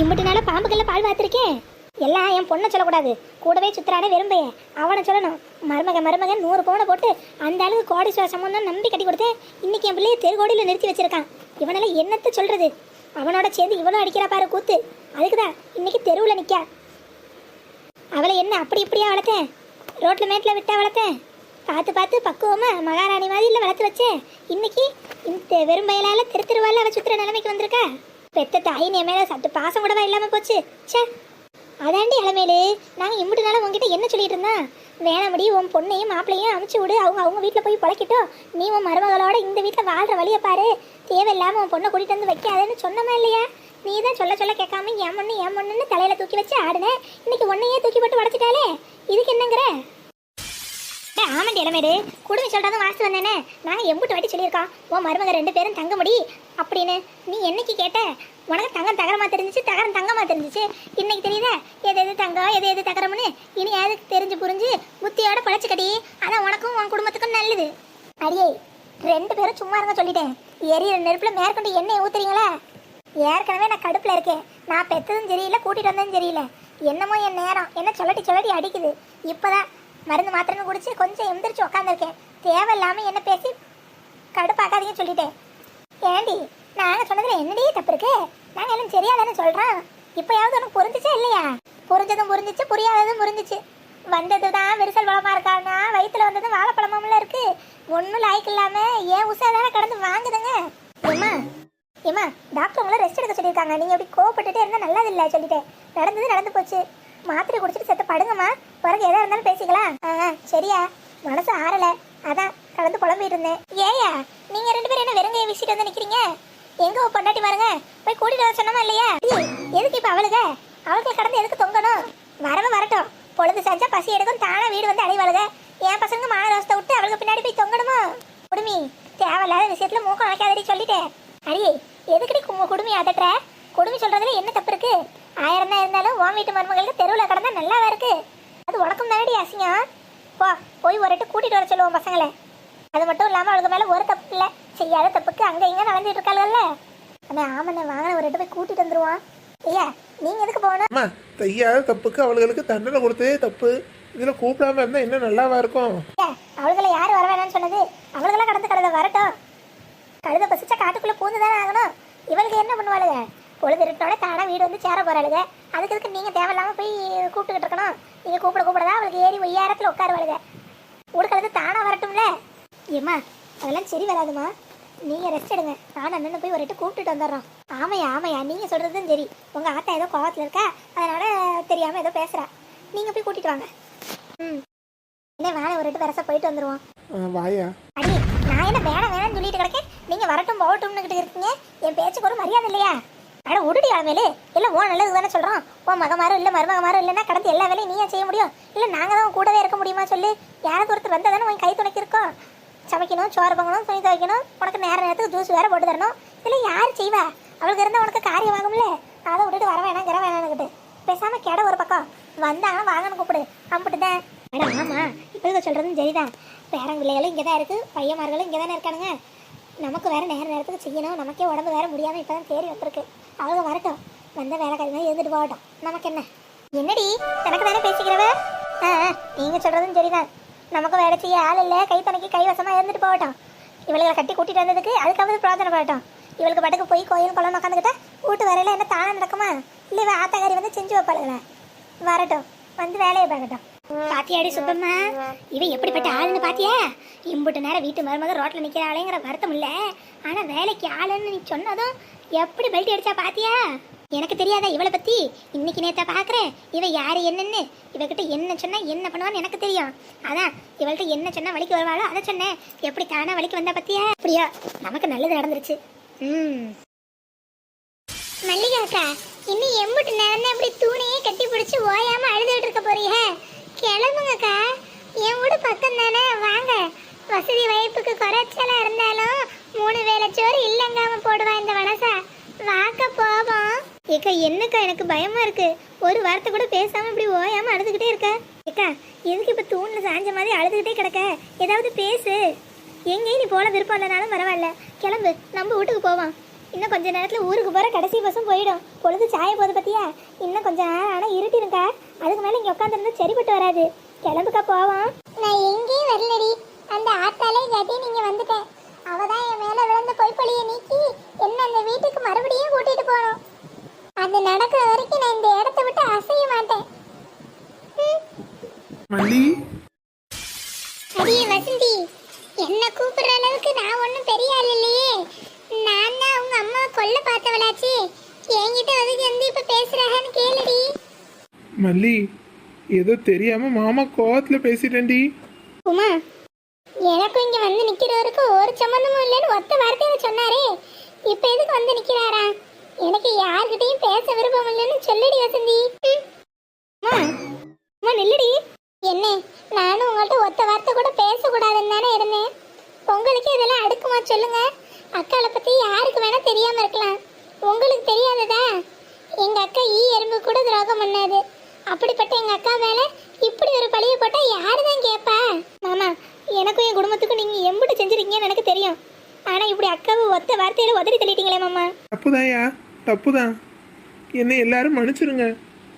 இம்புட்டு நாள பாம்புக்கல்ல பால் பார்த்துருக்கேன் எல்லாம் என் பொண்ணை சொல்லக்கூடாது. கூடவே சுத்துறானே விரும்பைய அவனை சொல்லணும். மருமக மருமகன் நூறு பவுனை போட்டு அந்த அளவுக்கு கோடீஸ்வர சம்பந்தம் நம்பி கட்டி கொடுத்தேன் இன்னைக்கு என் பிள்ளைய தெருகோடியில் நிறுத்தி வச்சிருக்கான். இவனால என்னத்தை சொல்றது? அவனோட சேர்ந்து இவனும் அடிக்கிறா பாரு கூத்து. அதுக்குதான் இன்னைக்கு தெருவில் நிற்கா அவளை என்ன அப்படி இப்படியா வளர்த்தேன்? ரோட்ல மேட்டில் விட்டா வளர்த்தேன்? பார்த்து பார்த்து பக்குவமா மகாராணி மாதிரி இல்லை வளர்த்து வச்சேன். இன்னைக்கு இந்த வெறும் வயலால் தெரு தெருவால அவ சுத்துற நிலைமைக்கு வந்திருக்கா? பெத்த தாயின் என் மேல சட்டு பாசம் கூடவா இல்லாம போச்சு? ச்சே. அதாண்டி இளமேலு நாங்கள் இம்புட்டு நாள் உங்ககிட்ட என்ன சொல்லிட்டு இருந்தோம் வேணாமடி உன் பொண்ணையும் மாப்பிளையும் அமுச்சு விடு. அவங்க அவங்க வீட்டில் போய் பழக்கிட்டோம். நீ உன் மருமகளோட இந்த வீட்டில் வாழ்ற வழியை பாரு. தேவையில்லாம உன் பொண்ணை கூட்டிட்டு வந்து வைக்காதேன்னு சொன்னமா இல்லையா? நீ தான் சொல்ல சொல்ல கேட்காம என் பொண்ணு என் பொண்ணுன்னு தலையில தூக்கி வச்சு ஆடுனேன் இன்னைக்கு உன்னையே தூக்கி போட்டு உடச்சிட்டாலே இதுக்கு என்னங்கிற? டேய், ஆமாண்டி இளமேடு. குடுமி சொல்கிறதும் வாசித்து வந்தேனே. நாங்கள் எம்புட்டு வாட்டி சொல்லியிருக்கோம் உன் மருமக ரெண்டு பேரும் தங்க முடி அப்படின்னு. நீ என்னைக்கு கேட்ட? உனக்கு தங்கம் தகரமாக தெரிஞ்சிச்சு தகரம் தங்கமாக தெரிஞ்சிச்சு. இன்னைக்கு தெரியுதா? எது எது தங்கம் எது எது தகரம்னு? இனி எதுக்கு தெரிஞ்சு புரிஞ்சு புத்தியோட பழச்சுக்கடி. அதான் உனக்கும் உன் குடும்பத்துக்கும் நல்லது. அடியே ரெண்டு பேரும் சும்மா இருங்க சொல்லிட்டேன். எரியிற நெருப்புல மேற்கொண்டு எண்ணெய் ஊத்துறீங்களா? ஏற்கனவே நான் கடுப்பில் இருக்கேன். நான் பெற்றதும் சரியில்லை கூட்டிகிட்டு வந்ததும் சரியில்லை. என்னமோ என் நேரம். என்ன சொல்லட்டி சொல்லட்டி அடிக்குது. இப்போதான் மருந்து மாத்திரன்னு குடிச்சு கொஞ்சம் எந்திரிச்சு உட்காந்துருக்கேன் தேவையில்லாம என்ன பேசி கடுப்பாக்காதீங்க சொல்லிட்டேன். ஏண்டி நாங்க சொன்னதுல என்னடி தப்பு இருக்கு நாங்க எல்லாம் சரியா தானே சொல்றோம்? இப்பயாவது உனக்கு புரிஞ்சுச்சா இல்லையா? புரிஞ்சதும் புரிஞ்சிச்சு புரியாததும் புரிஞ்சிச்சு. வந்தது தான் விரிசல் பழமா இருக்கானா வயிற்றுல வந்ததும் வாழைப்பழமாமல இருக்கு. ஒன்றும் லாய்க்கு இல்லாம ஏன் உஷா தானே கடந்து வாங்குதுங்க? ஏமா ஏமா டாக்டர் உங்களை ரெஸ்ட் எடுக்க சொல்லியிருக்காங்க. நீங்க அப்படி கோவப்பட்டுட்டே இருந்தா நல்லது இல்லை சொல்லிட்டேன். நடந்தது நடந்து போச்சு. மாத்திரை குடிச்சிட்டு செத்து படுங்கம்மா. பிறகு எதா இருந்தாலும் பேசிக்கலாம். ஆ சரியா. மனசு ஆறல. அதான் கடந்து புலம்பிட்டு இருந்தேன். ஏயா நீங்க ரெண்டு பேரும் என்ன வெறுங்கைய வீசிட்டு வந்து நிக்கிறீங்க? எங்க பொண்டாட்டி பாருங்க. போய் கூட்டிட்டு வர சொன்னமா இல்லையா? எதுக்கு இப்ப அவளுக? அவளுக்கு கடந்து எதுக்கு தொங்கணும்? வரவ வரட்டும். பொழுது செஞ்சா பசி எடுக்கும். தானா வீடு வந்து அடைவாளுக என் பசங்க மானதோசத்தை விட்டு அவளுக்கு பின்னாடி போய் தொங்கணுமா? குடுமி தேவையில்லாத விஷயத்துல மூக்கம் வைக்காதடி சொல்லிட்டேன். அடியே எதுக்கடி குடுமி அதட்டுற? குடுமி சொல்றதுல என்ன தப்பு இருக்கு? ஆயிரம் தான் இருந்தாலும் உன் வீட்டு மருமகளுக்கு தெருவில் கடந்தா நல்லாவா இருக்கு? அது உனக்கும் தானடி அசிங்கம். போ போய் ஒரு கூட்டிட்டு வர சொல்லுவோம் பசங்களை. அது மட்டும் இல்லாம அவளுக்கு மேல ஒரு தப்பு இல்ல. செய்யாத தப்புக்கு அங்க இங்க நடந்துட்டு இருக்காளுகள்ல. அண்ணா ஆமாண்ணே வாங்க ஒரு போய் கூட்டிட்டு வந்துருவான். ஐயா நீங்க எதுக்கு போகணும்? செய்யாத தப்புக்கு அவளுகளுக்கு தண்டனை கொடுத்ததே தப்பு. இதுல கூப்பிடாம இருந்தா இன்னும் நல்லாவா இருக்கும்? அவளுகளை யார் வர வேணாம்னு சொன்னது அவளுக்கெல்லாம் கடந்து கடந்த வரட்டும் கழுத பசிச்சா காட்டுக்குள்ள பூந்து தானே ஆகணும் இவளுக்கு என்ன பண்ணுவாளுங்க பொழுது இருட்டோட தானா வீடு வந்து சேர போறாளுங்க அதுக்கு இதுக்கு நீங்க தேவையில்லாம போய் கூப்பிட்டுக்கிட்டு இருக்கணும்? நீங்க கூப்பிட கூப்பிடதான் அவளுக்கு ஏறி ஒய்யாரத்துல உட்காருவாளுங்க உடுக்கிறது தானா வரட்டும்ல? ஏம்மா அதெல்லாம் சரி வராதுமா. நீங்க ரெஸ்ட் எடுங்க. நான் அண்ணன் போய் ஒரு எட்டு கூப்பிட்டுட்டு வந்துடுறோம். ஆமையா ஆமையா நீங்க சொல்றதும் சரி. உங்க ஆத்தா ஏதோ கோவத்துல இருக்கா? அதனால தெரியாம ஏதோ பேசுறா. நீங்க போய் கூட்டிட்டு வாங்க. ம். இல்லை வேலை ஒரு எட்டு பெருசா போயிட்டு வந்துருவோம். ஆ, வாயா. அடி நான் என்ன வேணாம் வேணாம்னு சொல்லிட்டு கிடக்கேன். நீங்க வரட்டும் போகட்டும்னு இருக்கீங்க. என் பேச்சுக்கு ஒரு மரியாதை இல்லையா? அட உடுடி ஆமேலே. இல்லை ஓ நல்லது தானே சொல்கிறோம் ஓ மகமாரும் இல்ல மருமகமாரும் இல்லைன்னா கடந்து எல்லா வேலையும் நீயே செய்ய முடியும். இல்லை நாங்கள் தான் உன் கூடவே இருக்க முடியுமா சொல்லு. யாராவது ஒருத்தர் வந்தால் தானே உன் கை துணைக்கிருக்கோம் சமைக்கணும் சோறு பொங்கணும் துணி துவைக்கணும். உனக்கு நேர நேரத்துக்கு ஜூஸ் வேறு போட்டு தரணும். இதில் யார் செய்வா? அவளுக்கு இருந்தால் உனக்கு காரியம் ஆகும்ல. அதை விட்டுட்டு வர வேணாம் கிற வேணாம்னுக்கிட்டு. பேசாமல் கெட ஒரு பக்கம். வந்தாங்க வாங்கன்னு கூப்பிடு. அம்பிட்டு தான் அட ஆமாம் இப்போ சொல்கிறதும் சரிதான். பேரன் பிள்ளைகளும் இங்கே தான் இருக்குது பையன்மார்களும் இங்கே தானே இருக்கானுங்க. நமக்கு வேற நேர நேரத்துக்கு செய்யணும். நமக்கே உடம்பு வேற இப்போ தான் தேடி வந்திருக்கு. அவங்க வரட்டும். வந்த வேலை மாதிரி இருந்துட்டு போகட்டும். நமக்கு என்ன? என்னடி? எனக்கு தானே பேசிக்கிறவ? ஆ நீங்கள் சொல்கிறதும் சரிதான். நமக்கு வேலை செய்ய ஆள் இல்லை. கை துணைக்கு கைவசமாக இருந்துட்டு போகட்டும். இவளுகளை கட்டி கூட்டிட்டு வந்ததுக்கு அதுக்காவது பிரோஜனப்படட்டும் இவளுக்கு பாட்டுக்கு போய் கோயில் குளம் உட்காந்துக்கிட்டா வீட்டு வரையில என்ன தானே நடக்குமா? இல்லை இவ வந்து செஞ்சு வைப்பாளுங்களே? வரட்டும். வந்து வேலையை பார்க்கட்டும். பாத்தியாடி சுத்தம்மா இவன் எப்படிப்பட்ட ஆளுன்னு பாத்தியா? இம்புட்டு நேரம் வீட்டு மருமக ரோட்ல நிக்கிறாளேங்கிற வருத்தம் இல்ல. ஆனா வேலைக்கு ஆளுன்னு நீ சொன்னதும் எப்படி பெல்ட் அடிச்சா பாத்தியா? எனக்கு தெரியாதா இவளை பத்தி? இன்னைக்கு நேத்தா பாக்குறேன். இவ யாரு என்னன்னு? இவகிட்ட என்ன சொன்னா என்ன பண்ணுவான்னு எனக்கு தெரியும். அதான் இவள்கிட்ட என்ன சொன்னா வலிக்கு வருவாளோ அதை சொன்னேன். எப்படி தானா வலிக்கு வந்தா பத்தியா? அப்படியா? நமக்கு நல்லது நடந்துருச்சு. ம். மல்லிகா அக்கா இன்னும் எம்புட்டு நேரம் தான் இப்படி தூணையே கட்டி பிடிச்சி ஓயாம அழுதுகிட்டு இருக்க போறீங்க. கிளம்புங்கக்கா. என் வீடு பக்கம் தானே? வாங்க. வசதி வாய்ப்புக்கு குறைச்சலா இருந்தாலும் மூணு வேளை சோறு இல்லைங்காம போடுவா இந்த வனசா வாக்க போவோம். ஏக்கா என்னக்கா எனக்கு பயமா இருக்கு? ஒரு வாரத்தை கூட பேசாம இப்படி ஓயாம அழுதுகிட்டே இருக்க. ஏக்கா எதுக்கு இப்ப தூண்ல சாஞ்ச மாதிரி அழுதுகிட்டே கிடக்க? ஏதாவது பேசு. எங்கேயும் நீ போல விருப்பம் இல்லைனாலும் பரவாயில்ல. கிளம்பு. நம்ம வீட்டுக்கு போவோம். இன்னும் கொஞ்ச நேரத்துல ஊருக்கு போற கடைசி பஸ்ஸும் போயிடும். பொழுது சாய போகுது பத்தியா? இன்னும் கொஞ்ச நேரம் ஆனா இருட்டிருக்கா அதுக்கு மேல இங்க உட்காந்துருந்தா சரிப்பட்டு வராது. கிளம்புக்கா போவோம். நான் எங்கேயும் வரலடி. அந்த ஆத்தாலே கட்டி நீங்க வந்துட்டேன். அவ தான் என் மேல விழுந்த பொய்ப்பொழிய நீக்கி என்ன அந்த வீட்டுக்கு மறுபடியும் கூட்டிட்டு போகணும். அது நடக்கிற வரைக்கும் நான் இந்த இடத்த விட்டு அசைய மாட்டேன். அடியே வசந்தி என்ன கூப்பிடுற அளவுக்கு நான் ஒன்றும் பெரிய ஆள் இல்லையே. நான் தான் அவங்க அம்மா கொல்ல பார்த்தவளாச்சு. என்கிட்ட அதுக்கு வந்து இப்ப பேசுறாங்கன்னு கேளுடி. மல்லி ஏதோ தெரியாம மாமா கோவத்துல பேசிட்டேன்டி. உமா எனக்கும் இங்க வந்து நிக்கிறவருக்கு ஒரு சம்மந்தமும் இல்லைன்னு ஒத்த வார்த்தையில சொன்னாரே. இப்ப எதுக்கு வந்து நிக்கிறாரா? எனக்கு யார்கிட்டயும் பேச விருப்பம் இல்லைன்னு சொல்லுடி வசந்தி. அம்மா நில்லுடி. என்ன நானும் உங்கள்ட்ட ஒத்த வார்த்தை கூட பேசக்கூடாதுன்னு தானே இருந்தேன். உங்களுக்கு இதெல்லாம் அடுக்குமா சொல்லுங்க. அக்காவை பத்தி யாருக்கு வேணா தெரியாம இருக்கலாம். உங்களுக்கு தெரியாததா? எங்க அக்கா ஈ எறும்பு கூட துரோகம் பண்ணாது. அப்படிப்பட்ட எங்க அக்கா மேல இப்படி ஒரு பழிய போட்டா யாரு தான் கேப்பா? மாமா எனக்கும் என் குடும்பத்துக்கும் நீங்க எம்பிட்டு செஞ்சிருக்கீங்கன்னு எனக்கு தெரியும். ஆனா இப்படி அக்காவை ஒத்த வார்த்தையில உதறி தள்ளிட்டீங்களே மாமா. தப்புதான்யா தப்புதான். என்னை எல்லாரும் மன்னிச்சிருங்க.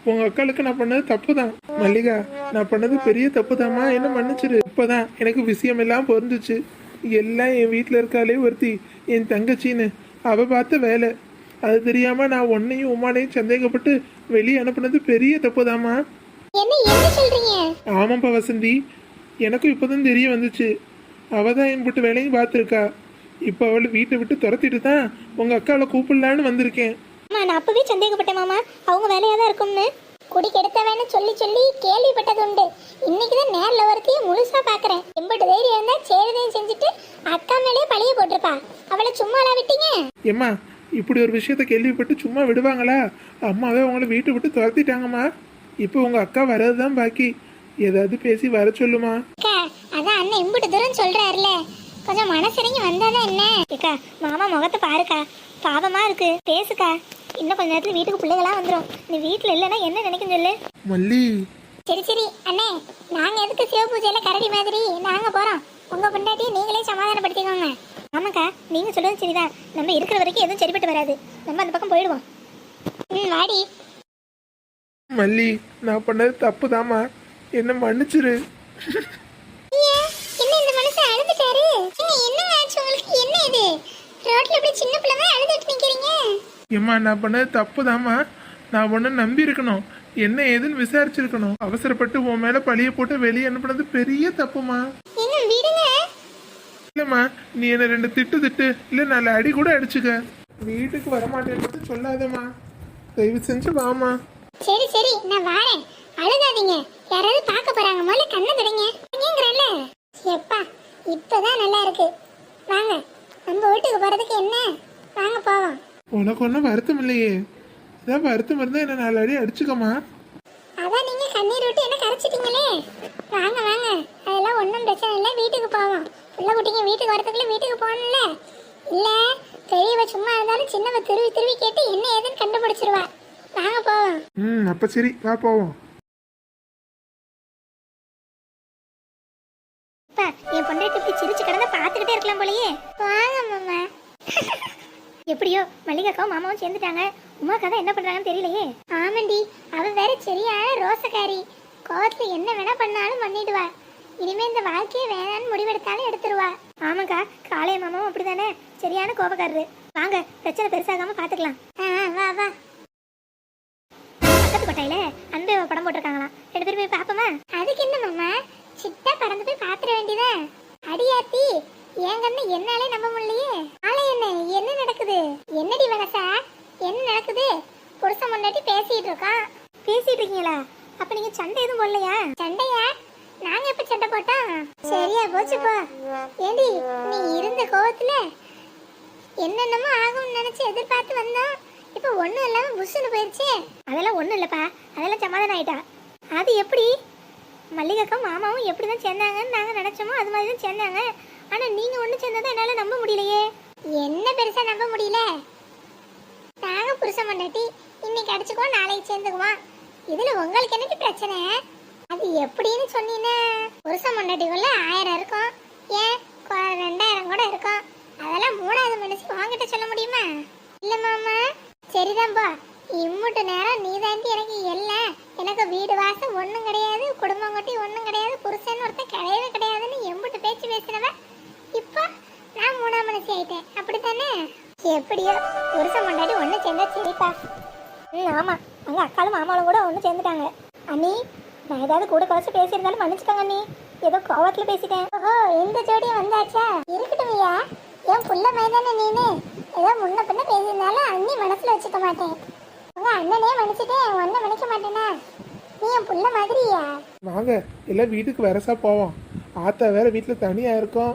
உங்க அக்காளுக்கு நான் பண்ணது தப்புதான். மல்லிகா நான் பண்ணது பெரிய தப்புதாம்மா. என்ன மன்னிச்சிரு. இப்பதான் எனக்கு விஷயம் எல்லாம் பொருந்துச்சு எல்லாம் என் வீட்டில் இருக்காளே ஒருத்தி. என் தங்கச்சின்னு. அவ பார்த்த வேலை. அது தெரியாம நான் உன்னையும் உமானையும் சந்தேகப்பட்டு வெளியே அனுப்புனது பெரிய சொல்றீங்க? ஆமாப்பா வசந்தி. எனக்கும் இப்போதான் தெரிய வந்துச்சு. அவ தான் என் விட்டு வேலையும் பார்த்துருக்கா. இப்போ அவளை வீட்டை விட்டு துரத்திட்டு தான் உங்க அக்காவை கூப்பிடலான்னு வந்திருக்கேன். நான் அப்பவே சந்தேகப்பட்டேன் மாமா. அவங்க வேலையா தான் இருக்கும்னு. குடி கெடுத்தவன்னு சொல்லி சொல்லி கேள்விப்பட்டது உண்டு இன்னைக்கு தான் நேர்ல ஒருத்தையும் முழுசா பாக்குறேன். எம்பிட்டு தைரியம் இருந்தா சேருதையும் செஞ்சுட்டு அக்கா மேலேயே பழிய போட்டிருப்பா. அவளை சும்மாலா விட்டீங்க? ஏம்மா இப்படி ஒரு விஷயத்த கேள்விப்பட்டு சும்மா விடுவாங்களா? அம்மாவே உங்களை வீட்டை விட்டு துரத்திட்டாங்கம்மா. இப்போ உங்க அக்கா வர்றது தான் பாக்கி. ஏதாவது பேசி வர சொல்லுமா? அக்கா அதான் அண்ணன் எம்பிட்டு தூரம் சொல்றாருல. கொஞ்சம் மனசிறங்கி வந்தாதான் என்ன? அக்கா மாமா முகத்தை பாருக்கா. பாவமா இருக்கு. பேசுக்கா. இன்னும் கொஞ்ச நேரத்துல வீட்டுக்கு பிள்ளைகளா வந்துரும். நீ வீட்டுல இல்லைன்னா என்ன நினைக்கும் சொல்லு? மல்லி. சரி சரி. அண்ணே நாங்க எதுக்கு சிவ பூஜையில கரடி மாதிரி நாங்க போறோம். உங்க பொண்டாட்டியை நீங்களே சமாதானப்படுத்திக்கோங்க. ஆமாக்கா நீங்க சொல்றது சரிதான். நம்ம இருக்கிற வரைக்கும் எதுவும் சரிப்பட்டு வராது. நம்ம அந்த பக்கம் போயிடுவோம். ம் வாடி. மல்லி நான் பண்ணது தப்புதாம்மா. என்ன மன்னிச்சிரு என்ன இந்த மனுஷன் அழுதுட்டாரு என்ன ஆச்சு உங்களுக்கு என்ன இது ரோட்ல இப்படி சின்ன பிள்ளை அழுதுட்டு நிக்கிறீங்க ஏம்மா நான் பண்ணது தப்புதாம்மா. நான் ஒன்று நம்பி இருக்கணும் என்ன ஏதுன்னு விசாரிச்சிருக்கணும்? அவசரப்பட்டு உன் மேல பழிய போட்டு வெளியே அனுப்புனது பெரிய தப்புமா இல்லம்மா நீ என்ன ரெண்டு திட்டு திட்டு இல்ல நாலு அடி கூட அடிச்சுக்க. வீட்டுக்கு வரமாட்டேன்னு சொல்லாதம்மா. தயவு செஞ்சு வாமா சரி சரி நான் வாரேன். அழுகாதீங்க. யாராவது பார்க்க போறாங்க முதல்ல கண்ணை தரீங்க ஏங்கிறல்ல எப்பா இப்பதான் நல்லா இருக்கு. வாங்க நம்ம வீட்டுக்கு போறதுக்கு என்ன? வாங்க போவோம். உனக்கு ஒன்றும் வருத்தம் இல்லையே. ஏதாவது வருத்தம் இருந்தா என்ன நாலு அடி அடிச்சுக்கம்மா. அதான் நீங்க கண்ணீர் விட்டு என்ன கரைச்சிட்டீங்களே? வாங்க வாங்க. அதெல்லாம் ஒன்றும் பிரச்சனை இல்லை. வீட்டுக்கு போவோம். புள்ள குட்டிங்க வீட்டுக்கு வரதுக்குள்ள வீட்டுக்கு போகணும்ல? இல்ல பெரியவ சும்மா இருந்தாலும் சின்னவ திருவி திருவி கேட்டு என்ன ஏதுன்னு கண்டுபிடிச்சிருவா. வாங்க போவோம். ம் அப்ப சரி வா போவோம். அக்காவும் மாமாவும் சேர்ந்துட்டாங்க. உமா கதை என்ன பண்றாங்கன்னு தெரியலையே. ஆமாண்டி அவ வேற சரியான ரோசக்காரி. கோவத்துல என்ன வேணா பண்ணாலும் பண்ணிடுவா. இனிமே இந்த வாழ்க்கையை வேணான்னு முடிவெடுத்தாலும் எடுத்துருவா. ஆமாக்கா காளைய மாமாவும் அப்படிதானே சரியான கோபக்காரரு. வாங்க பிரச்சனை பெருசாகாம பாத்துக்கலாம். ஆ, வா வா. பக்கத்து கொட்டையில அன்பு படம் போட்டிருக்காங்களாம் ரெண்டு பேரும் போய் பாப்போமா அதுக்கு என்ன மாமா? சிட்டா பறந்து போய் பார்த்துட வேண்டியதா? அடியாத்தி என் கண்ணு என்னாலே நம்ப முடியலையே. ஆளை என்ன? என்ன நடக்குது? என்னடி வனசா என்ன நடக்குது? புருஷன் முன்னாடி பேசிட்டு இருக்கான். பேசிட்டு இருக்கீங்களா? அப்ப நீங்க சண்டை எதுவும் போடலையா? சண்டையா? நாங்க எப்ப சண்டை போட்டோம்? சரியா போச்சு போ. ஏண்டி நீ இருந்த கோவத்துல என்னென்னமோ ஆகும்னு நினைச்சு எதிர்பார்த்து வந்தோம். இப்ப ஒண்ணும் இல்லாம புஷ்ஷுன்னு போயிருச்சு. அதெல்லாம் ஒண்ணும் இல்லப்பா. அதெல்லாம் சமாதானம் ஆயிட்டா. அது எப்படி? மல்லிகாக்கும் மாமாவும் எப்படி தான் சேர்ந்தாங்கன்னு நாங்க நினைச்சோமோ அது மாதிரி தான் சேர்ந்தாங்க. ஆனா நீங்க ஒண்ணு சேர்ந்ததை என்னால நம்ப முடியலையே. என்ன பெருசா நம்ப முடியல? நாங்க புருஷன் பொண்டாட்டி. இன்னைக்கு அடிச்சுக்குவோம் நாளைக்கு சேர்ந்துக்குவோம். இதுல உங்களுக்கு என்னடி பிரச்சனை? அது எப்படின்னு சொன்னீங்கன்னா புருஷன் பொண்டாட்டிக்குள்ள ஆயிரம் இருக்கும். ஏன்? ரெண்டாயிரம் கூட இருக்கும். அதெல்லாம் மூணாவது மனுஷன் வாங்கிட்ட சொல்ல முடியுமா? இல்ல மாமா. சரிதான்பா இம்முட்டு நேரம் நீ தாண்டி எனக்கு எல்லாம் எனக்கு வீடு வாசம் ஒன்றும் கிடையாது குடும்பம் கட்டி ஒன்றும் கிடையாது புருஷன் ஒருத்தன் கிடையவே கிடையாதுன்னு எம்புட்டு பேச்சு பேசினவன் இப்போ நான் மூணாம் மனசு ஆயிட்டேன். அப்படித்தானே? எப்படியோ புருஷன் முன்னாடி ஒன்று சேர்ந்தா சரிப்பா ம் ஆமா. அங்க அக்காலும் மாமாவும் கூட ஒன்று சேர்ந்துட்டாங்க. அண்ணி நான் ஏதாவது கூட குறைச்சு பேசியிருந்தாலும் மன்னிச்சுக்கோங்க அண்ணி. ஏதோ கோவத்துல பேசிட்டேன். ஓஹோ இந்த ஜோடியும் வந்தாச்சா? இருக்கட்டும் ஐயா. என் புள்ள மைதான நீனு? ஏதோ முன்ன பின்ன பேசியிருந்தாலும் அண்ணி மனசில் வச்சுக்க மாட்டேன். உங்க அண்ணனே மன்னிச்சுட்டேன் ஒன்ன மன்னிக்க மாட்டேனா? நீ என் புள்ள மாதிரியா? வாங்க எல்லாம் வீட்டுக்கு வரசா போவோம் ஆத்தா வேற வீட்டில் தனியாக இருக்கோம்.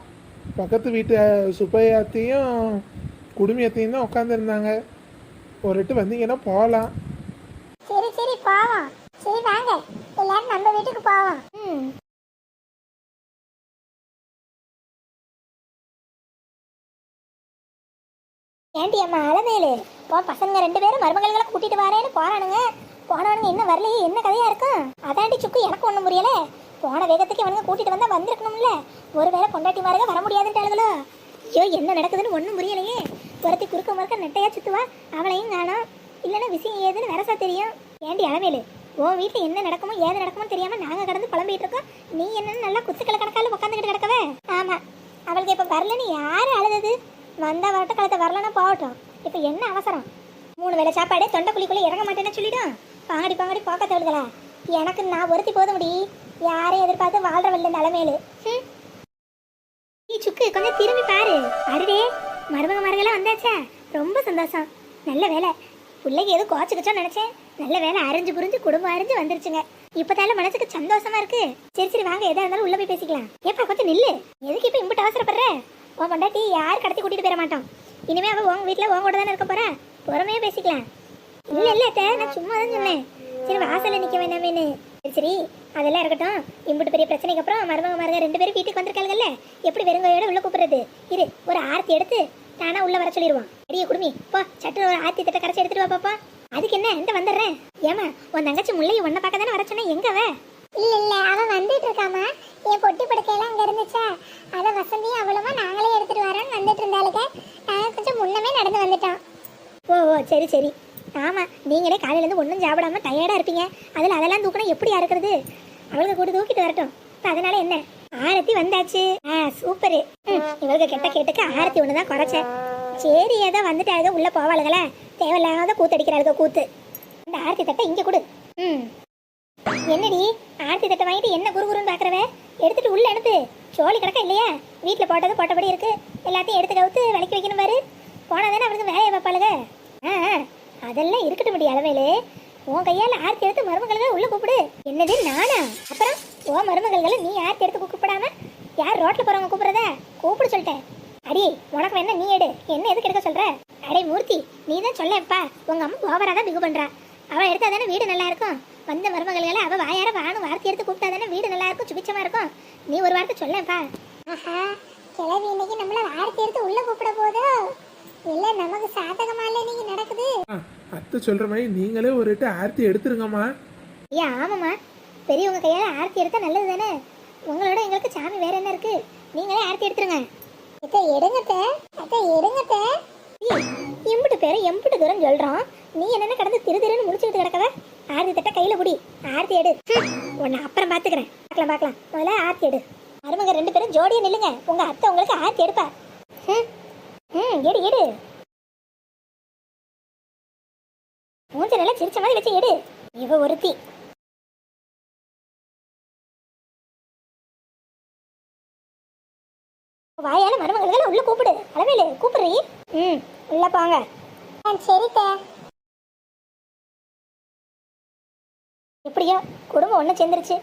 பக்கத்து வீட்டு சுப்பையாத்தையும் குடுமியத்தையும் தான் உட்காந்துருந்தாங்க ஒரு எட்டு வந்தீங்கன்னா போகலாம். சரி சரி போவோம். சரி வாங்க. எல்லாரும் நம்ம வீட்டுக்கு போவோம். ம். ஏண்டி அம்மா அலமேலு? போ பசங்க ரெண்டு பேரும் மருமகளை கூட்டிட்டு வரேன்னு போறானுங்க. போனவனுங்க என்ன வரலையே என்ன கதையா இருக்கும்? அதாண்டி சுக்கு எனக்கு ஒன்றும் புரியல. போன வேகத்துக்கு இவனுங்க கூட்டிட்டு வந்தா வந்திருக்கணும்ல. ஒருவேளை கொண்டாட்டி மாருக வர முடியாதுன்றாளுகளோ ஐயோ என்ன நடக்குதுன்னு ஒன்றும் புரியலையே. துரத்தி குறுக்க முறுக்க நெட்டையா சுத்துவா? அவளையும் காணும். இல்லைன்னா விஷயம் ஏதுன்னு வரசா தெரியும். ஏண்டி அளவேலு உன் வீட்டில் என்ன நடக்குமோ ஏது நடக்குமோ தெரியாமல் நாங்கள் கடந்து புலம்பிகிட்டு இருக்கோம் நீ என்னன்னு நல்லா குத்துக்களை கணக்கால உட்காந்துக்கிட்டு கிடக்கவே? ஆமாம் அவளுக்கு இப்போ வரலன்னு யார் அழுதது? வந்தால் வரட்டும் காலத்தை வரலன்னா போகட்டும். இப்போ என்ன அவசரம்? மூணு வேளை சாப்பாடு தொண்டை குழிக்குள்ளே இறங்க மாட்டேன்னு சொல்லிடும். பாங்கடி பாங்கடி போக்க தவிடுதலா எனக்கு நான் ஒருத்தி போத முடி யாரையும் எதிர்பார்த்து வாழ்றவல்ல நிலமேலு நீ சுக்கு கொஞ்சம் திரும்பி பாரு. அருடே மருமக மருகெல்லாம் வந்தாச்சா. ரொம்ப சந்தோஷம். நல்ல வேலை. பிள்ளைக்கு ஏதோ கோச்சுக்கிச்சோன்னு நினைச்சேன். நல்ல வேலை அரைஞ்சு புரிஞ்சு குடும்பம் அரைஞ்சு வந்துருச்சுங்க. இப்பதால மனசுக்கு சந்தோஷமா இருக்கு. சரி சரி வாங்க. எதா இருந்தாலும் உள்ள போய் பேசிக்கலாம். ஏப்பா கொஞ்சம் நில்லு. எதுக்கு இப்ப இம்பிட்டு அவசரப்படுற? உன் பொண்டாட்டி யார் கடத்தி கூட்டிட்டு போயிட மாட்டோம். இனிமே அவ உங்க வீட்டுல உன் கூட தானே இருக்க போறா? பொறுமையா பேசிக்கலாம். இல்ல இல்ல நான் சும்மா தான் சொன்னேன். சரி வாசல்ல நிக்க வேண்டாமேனு சரி சரி அதெல்லாம் இருக்கட்டும். இம்புட்டு பெரிய பிரச்சனைக்கு அப்புறம் மருமக மருங்க ரெண்டு பேரும் வீட்டுக்கு வந்திருக்காங்கல்ல எப்படி வெறுங்கையோட உள்ள கூப்பிடுறது? இரு ஒரு ஆர்த்தி எடுத்து தானா உள்ள வர சொல்லிடுவோம் அடியே குடுமி போ சட்டு ஒரு ஆர்த்தி திட்ட கரைச்சி எடுத்துட்டு வா பாப்பா. அதுக்கு என்ன இந்த வந்துடுறேன். ஏமா உன் தங்கச்சி முல்லையை உன்னை பார்க்க தானே வர சொன்னேன்? எங்கவ அவ இல்ல இல்ல அவ வந்துட்டு இருக்காமா என் பொட்டி படுக்கையெல்லாம் அங்க இருந்துச்சா அத வசந்தியும் அவளுமா நாங்களே எடுத்துட்டு வரோன்னு வந்துட்டு இருந்தாளுங்க நாங்க கொஞ்சம் முன்னமே நடந்து வந்துட்டோம் ஓ ஓ சரி சரி ஆமா நீங்களே காலையிலேருந்து ஒன்றும் சாப்பிடாம டயர்டா இருப்பீங்க அதில் அதெல்லாம் தூக்கினா எப்படியா இருக்கிறது அவளுக்கு கூட தூக்கிட்டு வரட்டும். அதனால என்ன? ஆரத்தி வந்தாச்சு. ஆ சூப்பரு. இவளுக்கு கெட்ட கேட்டுக்கு ஆரத்தி ஒன்று தான் குறைச்சேன் சரி ஏதோ வந்துட்டாளுக உள்ள போவாளுகளே? தேவையில்லாத கூத்தடிக்கிறாளுக கூத்து. இந்த ஆரத்தி தட்டை இங்கே கொடு. ம். என்னடி? ஆரத்தி தட்டை வாங்கிட்டு என்ன குறுகுறுன்னு பார்க்குறவ எடுத்துட்டு உள்ள அனுப்பு. சோழி கிடக்க இல்லையா? வீட்டில் போட்டது போட்டபடி இருக்கு. எல்லாத்தையும் எடுத்து கவுத்து விலைக்கு வைக்கணும் பாரு. போனா தானே அவனுக்கு வேலையை வைப்பாளுக ஆ அதெல்லாம் இருக்கட்டும் முடியும் அளவேலு. உன் கையால் ஆர்த்தி எடுத்து மருமகளை உள்ள கூப்பிடு. என்னது நானா? அப்புறம் உன் மருமகளை நீ ஆர்த்தி எடுத்து கூப்பிடாம யார் ரோட்ல போறவங்க கூப்பிடுறதா? கூப்பிடு சொல்லிட்டேன். அடி உனக்கு வேணா நீ எடு. என்ன எதுக்கு எடுக்க சொல்ற? அடே மூர்த்தி நீ தான் சொல்லப்பா உங்க அம்மா ஓவரா தான் பிகு பண்றா. அவ எடுத்தா தானே வீடு நல்லா இருக்கும். வந்த மருமகளை அவ வாயார வானு வார்த்தை எடுத்து கூப்பிட்டா தானே வீடு நல்லா இருக்கும் சுபிச்சமா இருக்கும். நீ ஒரு வார்த்தை சொல்லப்பா ஆஹா கிளவி இன்னைக்கு நம்மள ஆர்த்தி எடுத்து உள்ள கூப்பிட போதோ இல்ல நமக்கு சாதகமா இல்ல இன்னைக்கு நடக்குது. அத்தை சொல்கிற மாதிரி நீங்களே ஒரு எட்டு ஆர்த்தி எடுத்துருங்கம்மா. ஏன் ஆமாம்மா. பெரியவங்க கையால ஆர்த்தி எடுத்தா நல்லது தானே? உங்களோட எங்களுக்கு சாமி வேற என்ன இருக்கு? நீங்களே ஆர்த்தி எடுத்துருங்க. அத்தை எடுங்கத்த அத்தை. எடுங்கத்த எம்பிட்டு பேரும் எம்பிட்டு தூரம் சொல்றோம் நீ என்னென்ன கடந்து திரு திருன்னு முடிச்சுக்கிட்டு கிடக்கவ? ஆர்த்தி தட்ட கையில புடி. ஆர்த்தி எடு. உன்னை அப்புறம் பாத்துக்கிறேன். பார்க்கலாம் பார்க்கலாம். முதல்ல ஆர்த்தி எடு. மருமக ரெண்டு பேரும் ஜோடியா நில்லுங்க. உங்க அத்தை உங்களுக்கு ஆர்த்தி எடுப்பா. ம் எடு எடு மூஞ்ச நல்லா சிரிச்ச மாதிரி வச்சு எடு இவ ஒருத்தி. வாயால மருமகளை உள்ள கூப்பிடு. அளவேலு கூப்பிடுறீ? ம் உள்ள போங்க. சரித்தே. எப்படியோ குடும்பம் ஒன்று சேர்ந்துருச்சு.